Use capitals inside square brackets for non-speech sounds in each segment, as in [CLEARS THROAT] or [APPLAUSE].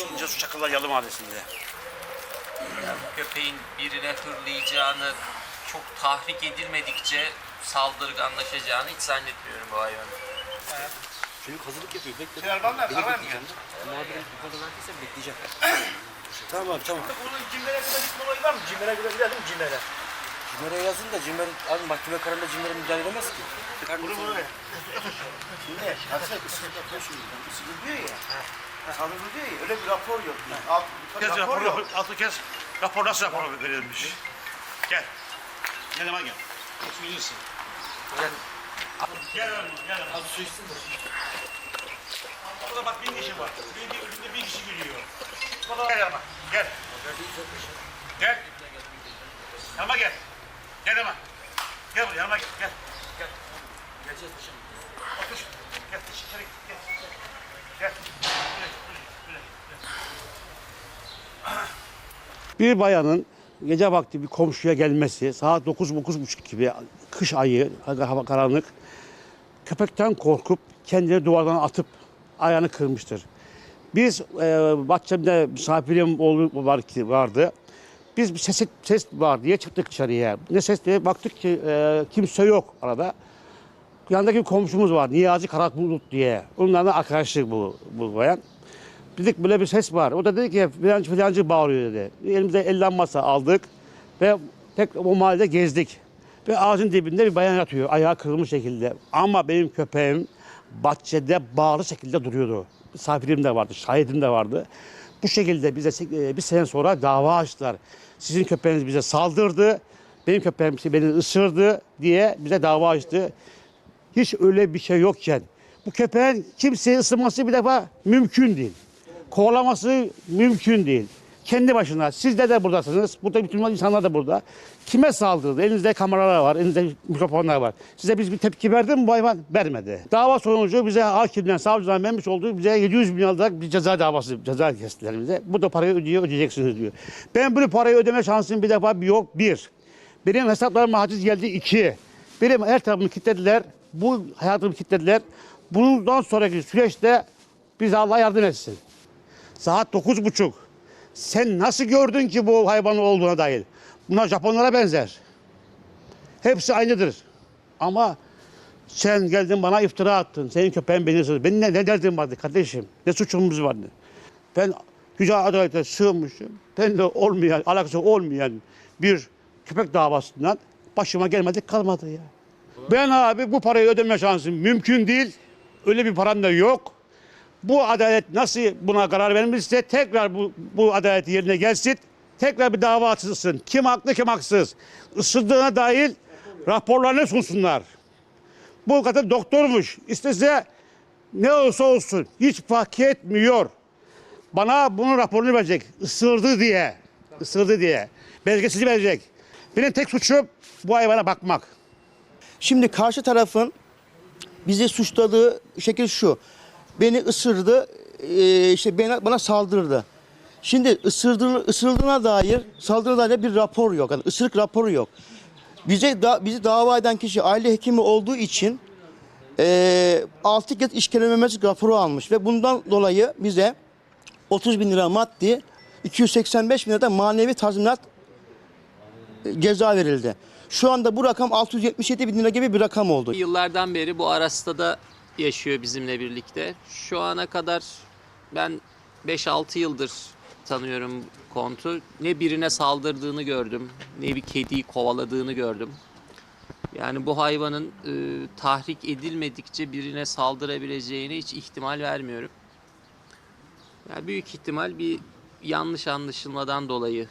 İnce Su Çakıllar Yalı Mahallesi'nde. Yani bu köpeğin birine hırlayacağını çok tahrik edilmedikçe saldırganlaşacağını hiç zannetmiyorum bu hayvanın. Çocuk hazırlık yapıyor. Bekle. Şey, Erman nerede? Mı bekleyeceğim. Muhabirim yukarıda verdiyse bekleyeceğim. Tamam abi tamam. Bunun Cimer'e kadar gitme olayı var mı? Cimer'e kadar gider değil mi Cimer'e? Cimer'e yazın da Cimer, abi mahkeme kararında Cimer'e müdahale edemez ki. Bunu bunu ver. Şimdi yapıyor şimdi. Isırık diyor ya. Saldırı diyor ya. Öyle bir rapor yok. Yani. Alt, Kez rapor rapor, yok. altı kez rapor nasıl rapor verilmiş? Gel. Gel hemen gel. Su iyisin. Gel. Gel hemen, gel hemen. Az su içsin de. Burada bak bin kişi var. Bir, bir, bir, kişi gülüyor. Burada gel hemen. Gel. Gel. Yanıma gel. Gel hemen. Gel buraya yanıma gel. Gel. Gel. Geleceğiz paşam. Otur. Gel. Git. Gel. Gel. Bir bayanın gece vakti bir komşuya gelmesi saat 9-9.30 gibi kış ayı hava karanlık köpekten korkup kendini duvardan atıp ayağını kırmıştır. Biz e, bahçemde misafirim var ki vardı. Biz bir ses, ses var diye çıktık dışarıya. Ne ses diye baktık ki e, kimse yok arada. Yanındaki bir komşumuz var Niyazi Karabulut diye. Onlarla arkadaşlık bu, bu bayan. Dedik böyle bir ses var. O da dedi ki filancı filancı bağırıyor dedi. Elimizde el lambası aldık ve tek o mahallede gezdik. Ve ağacın dibinde bir bayan yatıyor ayağı kırılmış şekilde. Ama benim köpeğim bahçede bağlı şekilde duruyordu. Misafirim de vardı, şahidim de vardı. Bu şekilde bize e, bir sene sonra dava açtılar. Sizin köpeğiniz bize saldırdı, benim köpeğim beni ısırdı diye bize dava açtı. Hiç öyle bir şey yokken bu köpeğin kimseyi ısırması bir defa mümkün değil. Kovalaması mümkün değil. Kendi başına. Siz de de buradasınız. Burada bütün insanlar da burada. Kime saldırdı? Elinizde kameralar var, elinizde mikrofonlar var. Size biz bir tepki verdi mi bu hayvan? Vermedi. Dava sonucu bize hakimden, savcıdan vermiş olduğu bize 700 bin liralık bir ceza davası, ceza kestiler bize. Bu da parayı ödüyor, ödeyeceksiniz diyor. Ben bunu parayı ödeme şansım bir defa yok. Bir. Benim hesaplarıma haciz geldi. iki. Benim her tarafımı kilitlediler. Bu hayatımı kilitlediler. Bundan sonraki süreçte bize Allah yardım etsin. Saat dokuz buçuk. Sen nasıl gördün ki bu hayvanın olduğuna dair? Bunlar Japonlara benzer. Hepsi aynıdır. Ama sen geldin bana iftira attın. Senin köpeğin beni ısırdı. Benim ne, ne derdim vardı kardeşim? Ne suçumuz vardı? Ben Yüce Adalet'e sığınmışım. Ben de olmayan, alakası olmayan bir köpek davasından başıma gelmedi kalmadı ya. Ben abi bu parayı ödeme şansım mümkün değil. Öyle bir param da yok. Bu adalet nasıl buna karar vermişse tekrar bu, bu adalet yerine gelsin. Tekrar bir dava açılsın. Kim haklı kim haksız. Isırdığına dair raporlarını sunsunlar. Bu kadın doktormuş. İstese ne olursa olsun hiç fark etmiyor. Bana bunun raporunu verecek. Isırdı diye. Isırdı diye. Belgesini verecek. Benim tek suçum bu hayvana bakmak. Şimdi karşı tarafın bizi suçladığı şekil şu. Beni ısırdı, eee, işte bana, bana saldırdı. Şimdi ısırdı, ısırıldığına dair, saldırıda dair bir rapor yok. Yani ısırık raporu yok. Bize da, bizi dava eden kişi aile hekimi olduğu için eee 6 kez işkelememezlik raporu almış ve bundan dolayı bize 30 bin lira maddi, 285 bin lira da manevi tazminat e, ceza verildi. Şu anda bu rakam 677 bin lira gibi bir rakam oldu. Yıllardan beri bu Arasta'da yaşıyor bizimle birlikte. Şu ana kadar ben 5-6 yıldır tanıyorum kontu. Ne birine saldırdığını gördüm, ne bir kediyi kovaladığını gördüm. Yani bu hayvanın e, tahrik edilmedikçe birine saldırabileceğine hiç ihtimal vermiyorum. Yani büyük ihtimal bir yanlış anlaşılmadan dolayı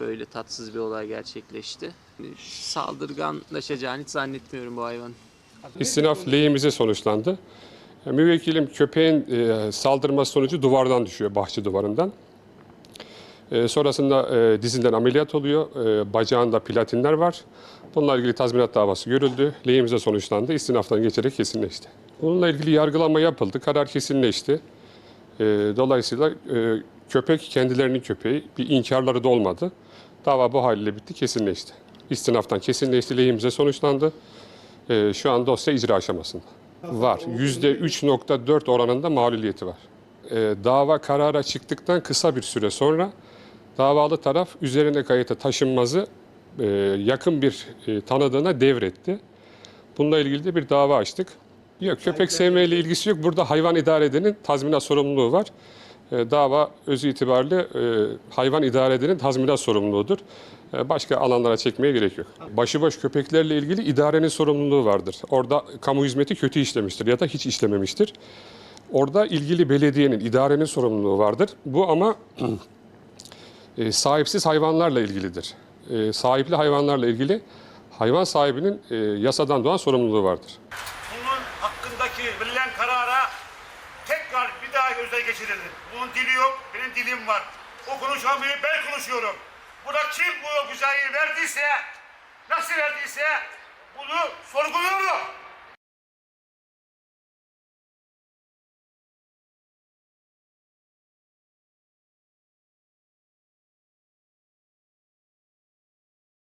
böyle tatsız bir olay gerçekleşti. Saldırganlaşacağını hiç zannetmiyorum bu hayvanın. İstinaf lehimize sonuçlandı. Müvekkilim köpeğin e, saldırması sonucu duvardan düşüyor, bahçe duvarından. E, sonrasında e, dizinden ameliyat oluyor, bacağında platinler var. Bununla ilgili tazminat davası görüldü, lehimize sonuçlandı, istinaftan geçerek kesinleşti. Bununla ilgili yargılama yapıldı, karar kesinleşti. Dolayısıyla köpek kendilerinin köpeği, bir inkarları da olmadı. Dava bu haliyle bitti, kesinleşti. İstinaftan kesinleşti, lehimize sonuçlandı. Ee, şu an dosya icra aşamasında. Var. %3.4 oranında mağluliyeti var. e, dava karara çıktıktan kısa bir süre sonra davalı taraf üzerine kayıta taşınmazı e, yakın bir e, tanıdığına devretti. Bununla ilgili de bir dava açtık. Yok köpek sevmeyle ilgisi yok. Burada hayvan idare edenin tazminat sorumluluğu var. E, dava özü itibariyle e, hayvan idare edenin tazminat sorumluluğudur. E, başka alanlara çekmeye gerek yok. Başıboş köpeklerle ilgili idarenin sorumluluğu vardır. Orada kamu hizmeti kötü işlemiştir ya da hiç işlememiştir. Orada ilgili belediyenin, idarenin sorumluluğu vardır. Bu ama [CLEARS THROAT] sahipsiz hayvanlarla ilgilidir. Sahipli hayvanlarla ilgili hayvan sahibinin yasadan doğan sorumluluğu vardır. Bunun hakkındaki verilen karara tekrar bir daha gözden geçirilir. Bunun dili yok, benim dilim var. O konuşan biri ben konuşuyorum. Burada kim bu güzelliği verdiyse, nasıl verdiyse bunu sorguluyorum.